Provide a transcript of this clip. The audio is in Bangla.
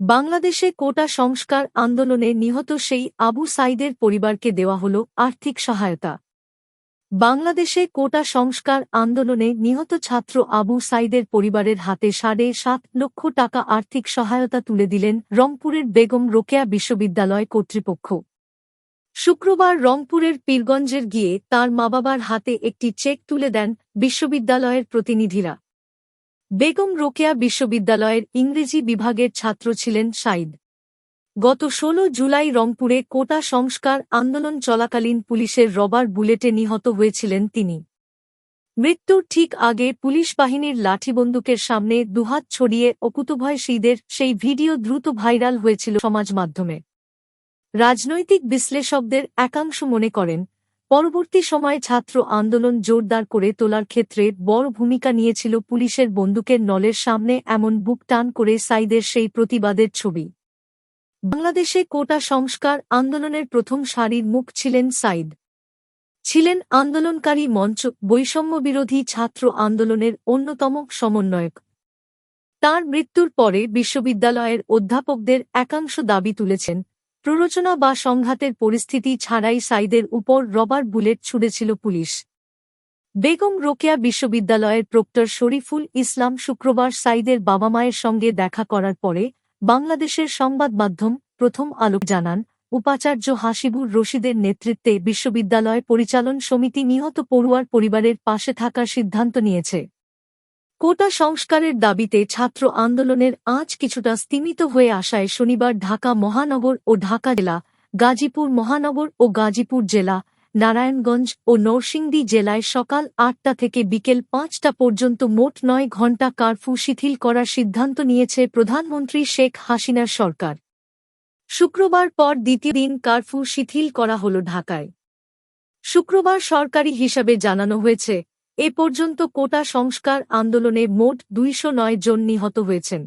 বাংলাদেশে কোটা সংস্কার আন্দোলনে নিহত সেই আবু সাইদের পরিবারকে দেওয়া হল আর্থিক সহায়তা। বাংলাদেশে কোটা সংস্কার আন্দোলনে নিহত ছাত্র আবু সাইদের পরিবারের হাতে সাড়ে সাত লক্ষ টাকা আর্থিক সহায়তা তুলে দিলেন রংপুরের বেগম রোকেয়া বিশ্ববিদ্যালয় কর্তৃপক্ষ। শুক্রবার রংপুরের পীরগঞ্জের গিয়ে তার মা বাবার হাতে একটি চেক তুলে দেন বিশ্ববিদ্যালয়ের প্রতিনিধিরা। বেগম রোকেয়া বিশ্ববিদ্যালয়ের ইংরেজি বিভাগের ছাত্র ছিলেন সাইদ গত ১৬ জুলাই রংপুরে কোটা সংস্কার আন্দোলন চলাকালীন পুলিশের রবার বুলেটে নিহত হয়েছিলেন তিনি। মৃত্যুর ঠিক আগে পুলিশ বাহিনীর লাঠিবন্দুকের সামনে দুহাত ছড়িয়ে অকুতভয় শীদের সেই ভিডিও দ্রুত ভাইরাল হয়েছিল সমাজ মাধ্যমে। রাজনৈতিক বিশ্লেষকদের একাংশ মনে করেন পরবর্তী সময়ে ছাত্র আন্দোলন জোরদার করে তোলার ক্ষেত্রে বড় ভূমিকা নিয়েছিল পুলিশের বন্দুকের নলের সামনে এমন বুক টান করে সাইদের সেই প্রতিবাদের ছবি। বাংলাদেশে কোটা সংস্কার আন্দোলনের প্রথম সারির মুখ ছিলেন সাইদ। ছিলেন আন্দোলনকারী মঞ্চ বৈষম্যবিরোধী ছাত্র আন্দোলনের অন্যতম সমন্বয়ক। তার মৃত্যুর পরে বিশ্ববিদ্যালয়ের অধ্যাপকদের একাংশ দাবি তুলেছেন প্ররোচনা বা সংঘাতের পরিস্থিতি ছাড়াই সাইদের উপর রবার বুলেট ছুড়েছিল পুলিশ। বেগম রোকেয়া বিশ্ববিদ্যালয়ের প্রক্টর শরীফুল ইসলাম শুক্রবার সাইদের বাবা মায়ের সঙ্গে দেখা করার পরে বাংলাদেশের সংবাদ মাধ্যম প্রথম আলোক জানান, উপাচার্য হাসিবুর রশিদের নেতৃত্বে বিশ্ববিদ্যালয় পরিচালন সমিতি নিহত পড়ুয়ার পরিবারের পাশে থাকার সিদ্ধান্ত নিয়েছে। কোটা সংস্কারের দাবিতে ছাত্র আন্দোলনের আজ কিছুটা স্তিমিত হয়ে আসায় শনিবার ঢাকা মহানগর ও ঢাকা জেলা, গাজীপুর মহানগর ও গাজীপুর জেলা, নারায়ণগঞ্জ ও নরসিংদী জেলায় সকাল আটটা থেকে বিকেল পাঁচটা পর্যন্ত মোট নয় ঘণ্টা কারফু শিথিল করার সিদ্ধান্ত নিয়েছে প্রধানমন্ত্রী শেখ হাসিনার সরকার। শুক্রবার পর দ্বিতীয় দিন কারফু শিথিল করা হল ঢাকায়। শুক্রবার সরকারি হিসাবে জানানো হয়েছে এ পর্যন্ত কোটা সংস্কার আন্দোলনে মোট দুইশ নয় জন নিহত হয়েছেন।